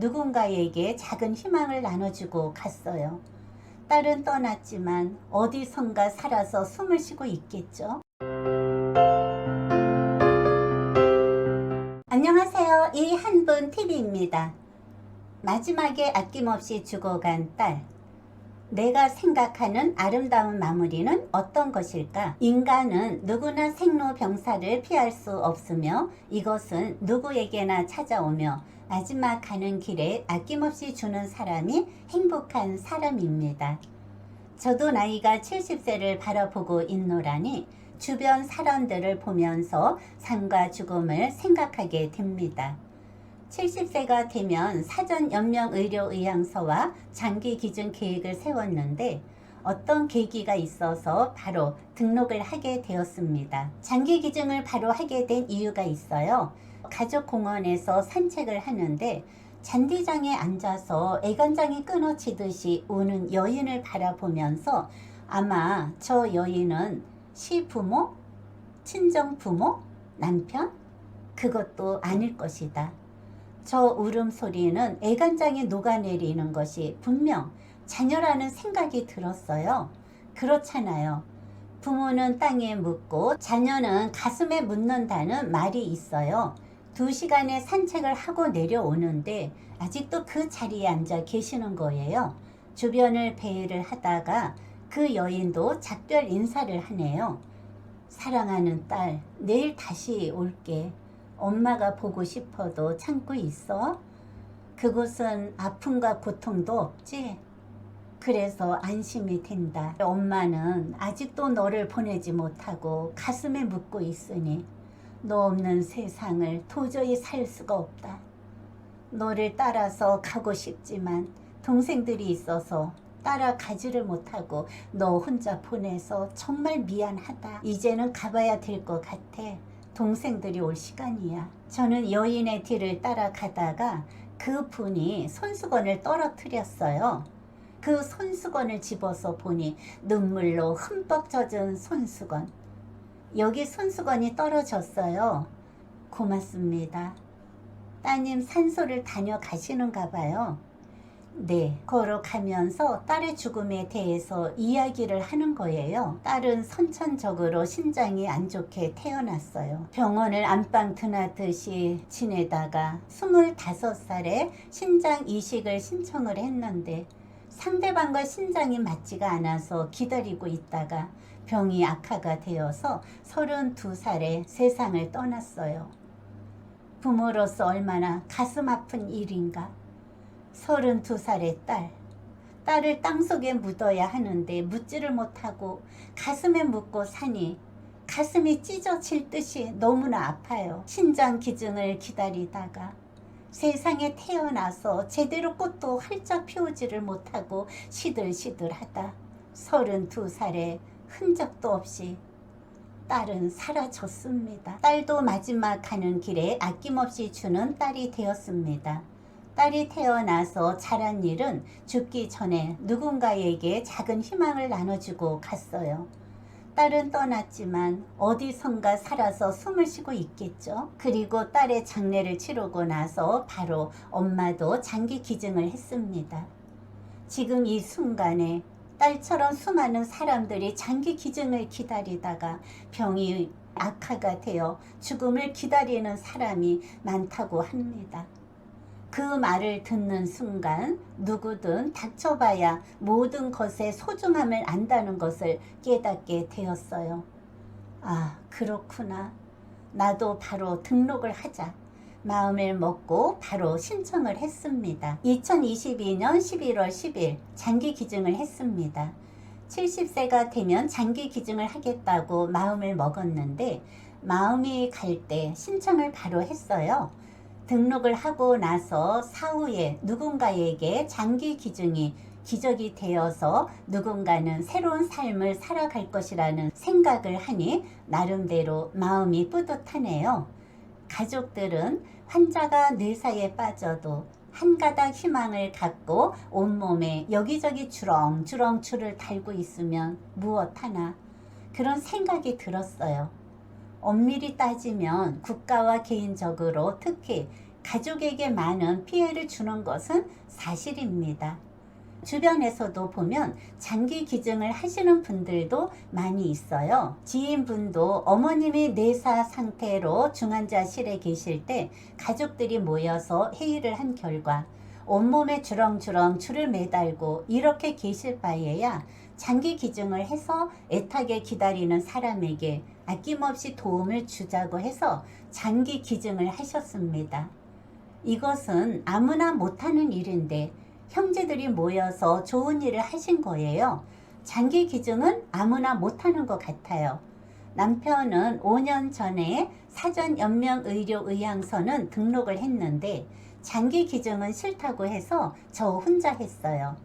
누군가에게 작은 희망을 나눠주고 갔어요. 딸은 떠났지만 어디선가 살아서 숨을 쉬고 있겠죠. 안녕하세요. 이 한분 TV입니다. 마지막에 아낌없이 죽어간 딸. 내가 생각하는 아름다운 마무리는 어떤 것일까? 인간은 누구나 생로병사를 피할 수 없으며 이것은 누구에게나 찾아오며 마지막 가는 길에 아낌없이 주는 사람이 행복한 사람입니다. 저도 나이가 70세를 바라보고 있노라니 주변 사람들을 보면서 삶과 죽음을 생각하게 됩니다. 70세가 되면 사전 연명 의료 의향서와 장기 기준 계획을 세웠는데 어떤 계기가 있어서 바로 등록을 하게 되었습니다. 장기 기증을 바로 하게 된 이유가 있어요. 가족 공원에서 산책을 하는데 잔디장에 앉아서 애간장이 끊어지듯이 우는 여인을 바라보면서 아마 저 여인은 시부모, 친정부모, 남편? 그것도 아닐 것이다. 저 울음소리는 애간장에 녹아내리는 것이 분명 자녀라는 생각이 들었어요. 그렇잖아요. 부모는 땅에 묻고 자녀는 가슴에 묻는다는 말이 있어요. 두 시간의 산책을 하고 내려오는데 아직도 그 자리에 앉아 계시는 거예요. 주변을 배회를 하다가 그 여인도 작별 인사를 하네요. 사랑하는 딸, 내일 다시 올게. 엄마가 보고 싶어도 참고 있어? 그곳은 아픔과 고통도 없지? 그래서 안심이 된다. 엄마는 아직도 너를 보내지 못하고 가슴에 묻고 있으니 너 없는 세상을 도저히 살 수가 없다. 너를 따라서 가고 싶지만 동생들이 있어서 따라가지를 못하고 너 혼자 보내서 정말 미안하다. 이제는 가봐야 될 것 같아. 동생들이 올 시간이야. 저는 여인의 뒤를 따라가다가 그 분이 손수건을 떨어뜨렸어요. 그 손수건을 집어서 보니 눈물로 흠뻑 젖은 손수건. 여기 손수건이 떨어졌어요. 고맙습니다. 따님 산소를 다녀가시는가 봐요. 네, 걸어가면서 딸의 죽음에 대해서 이야기를 하는 거예요. 딸은 선천적으로 심장이 안 좋게 태어났어요. 병원을 안방 드나듯이 지내다가 25살에 신장 이식을 신청을 했는데 상대방과 신장이 맞지가 않아서 기다리고 있다가 병이 악화가 되어서 32살에 세상을 떠났어요. 부모로서 얼마나 가슴 아픈 일인가. 32살의 딸. 딸을 땅속에 묻어야 하는데 묻지를 못하고 가슴에 묻고 사니 가슴이 찢어질 듯이 너무나 아파요. 신장 기증을 기다리다가 세상에 태어나서 제대로 꽃도 활짝 피우지를 못하고 시들시들하다. 32살에 흔적도 없이 딸은 사라졌습니다. 딸도 마지막 가는 길에 아낌없이 주는 딸이 되었습니다. 딸이 태어나서 자란 일은 죽기 전에 누군가에게 작은 희망을 나눠주고 갔어요. 딸은 떠났지만 어디선가 살아서 숨을 쉬고 있겠죠. 그리고 딸의 장례를 치르고 나서 바로 엄마도 장기 기증을 했습니다. 지금 이 순간에 딸처럼 수많은 사람들이 장기 기증을 기다리다가 병이 악화가 되어 죽음을 기다리는 사람이 많다고 합니다. 그 말을 듣는 순간 누구든 닥쳐봐야 모든 것의 소중함을 안다는 것을 깨닫게 되었어요. 아, 그렇구나. 나도 바로 등록을 하자. 마음을 먹고 바로 신청을 했습니다. 2022년 11월 10일 장기 기증을 했습니다. 70세가 되면 장기 기증을 하겠다고 마음을 먹었는데 마음이 갈 때 신청을 바로 했어요. 등록을 하고 나서 사후에 누군가에게 장기 기증이 기적이 되어서 누군가는 새로운 삶을 살아갈 것이라는 생각을 하니 나름대로 마음이 뿌듯하네요. 가족들은 환자가 뇌사에 빠져도 한 가닥 희망을 갖고 온몸에 여기저기 주렁주렁 줄을 달고 있으면 무엇 하나 그런 생각이 들었어요. 엄밀히 따지면 국가와 개인적으로 특히 가족에게 많은 피해를 주는 것은 사실입니다. 주변에서도 보면 장기 기증을 하시는 분들도 많이 있어요. 지인분도 어머님이 내사 상태로 중환자실에 계실 때 가족들이 모여서 회의를 한 결과 온몸에 주렁주렁 줄을 매달고 이렇게 계실 바에야 장기 기증을 해서 애타게 기다리는 사람에게 아낌없이 도움을 주자고 해서 장기 기증을 하셨습니다. 이것은 아무나 못하는 일인데 형제들이 모여서 좋은 일을 하신 거예요. 장기 기증은 아무나 못하는 것 같아요. 남편은 5년 전에 사전 연명 의료 의향서는 등록을 했는데 장기 기증은 싫다고 해서 저 혼자 했어요.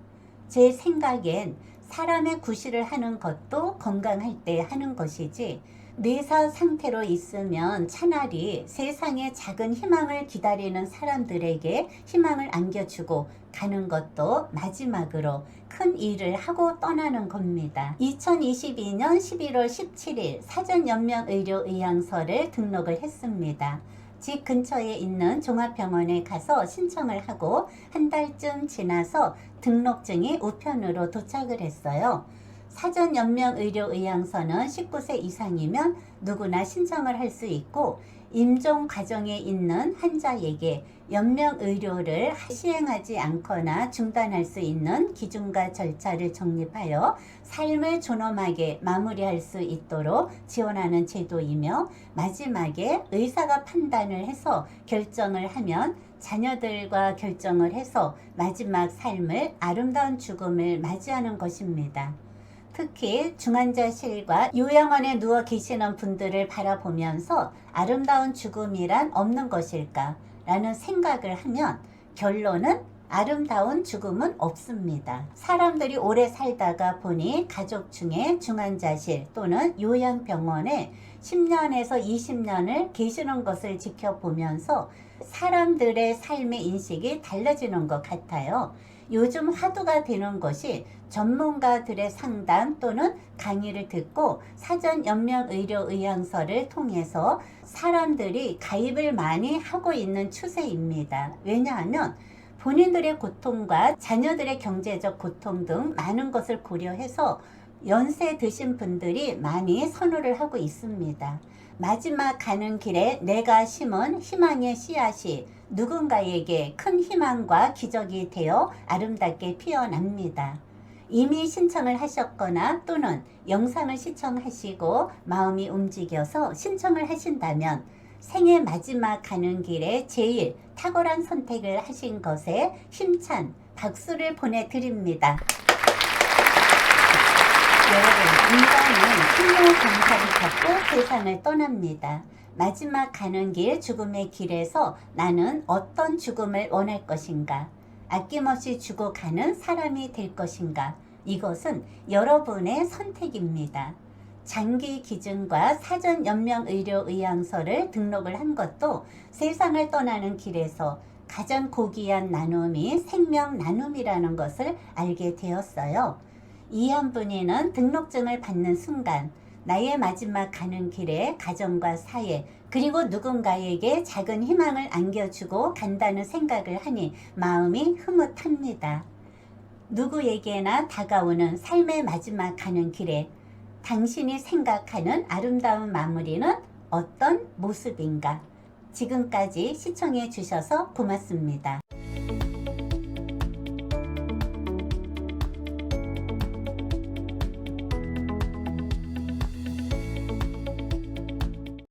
제 생각엔 사람의 구실을 하는 것도 건강할 때 하는 것이지 뇌사 상태로 있으면 차라리 세상에 작은 희망을 기다리는 사람들에게 희망을 안겨주고 가는 것도 마지막으로 큰 일을 하고 떠나는 겁니다. 2022년 11월 17일 사전연명의료의향서를 등록을 했습니다. 집 근처에 있는 종합병원에 가서 신청을 하고 한 달쯤 지나서 등록증이 우편으로 도착을 했어요. 사전 연명 의료 의향서는 19세 이상이면 누구나 신청을 할 수 있고 임종 과정에 있는 환자에게 연명 의료를 시행하지 않거나 중단할 수 있는 기준과 절차를 정립하여 삶을 존엄하게 마무리할 수 있도록 지원하는 제도이며 마지막에 의사가 판단을 해서 결정을 하면 자녀들과 결정을 해서 마지막 삶을 아름다운 죽음을 맞이하는 것입니다. 특히 중환자실과 요양원에 누워 계시는 분들을 바라보면서 아름다운 죽음이란 없는 것일까? 라는 생각을 하면 결론은 아름다운 죽음은 없습니다. 사람들이 오래 살다가 보니 가족 중에 중환자실 또는 요양병원에 10년에서 20년을 계시는 것을 지켜보면서 사람들의 삶의 인식이 달라지는 것 같아요. 요즘 화두가 되는 것이 전문가들의 상담 또는 강의를 듣고 사전 연명 의료 의향서를 통해서 사람들이 가입을 많이 하고 있는 추세입니다. 왜냐하면 본인들의 고통과 자녀들의 경제적 고통 등 많은 것을 고려해서 연세 드신 분들이 많이 선호를 하고 있습니다. 마지막 가는 길에 내가 심은 희망의 씨앗이 누군가에게 큰 희망과 기적이 되어 아름답게 피어납니다. 이미 신청을 하셨거나 또는 영상을 시청하시고 마음이 움직여서 신청을 하신다면 생애 마지막 가는 길에 제일 탁월한 선택을 하신 것에 힘찬 박수를 보내드립니다. 여러분, 인간은 생명 경사를 갖고 세상을 떠납니다. 마지막 가는 길, 죽음의 길에서 나는 어떤 죽음을 원할 것인가? 아낌없이 죽어가는 사람이 될 것인가? 이것은 여러분의 선택입니다. 장기 기준과 사전 연명 의료 의향서를 등록을 한 것도 세상을 떠나는 길에서 가장 고귀한 나눔이 생명 나눔이라는 것을 알게 되었어요. 이한 분이는 등록증을 받는 순간 나의 마지막 가는 길에 가정과 사회 그리고 누군가에게 작은 희망을 안겨주고 간다는 생각을 하니 마음이 흐뭇합니다. 누구에게나 다가오는 삶의 마지막 가는 길에 당신이 생각하는 아름다운 마무리는 어떤 모습인가? 지금까지 시청해 주셔서 고맙습니다.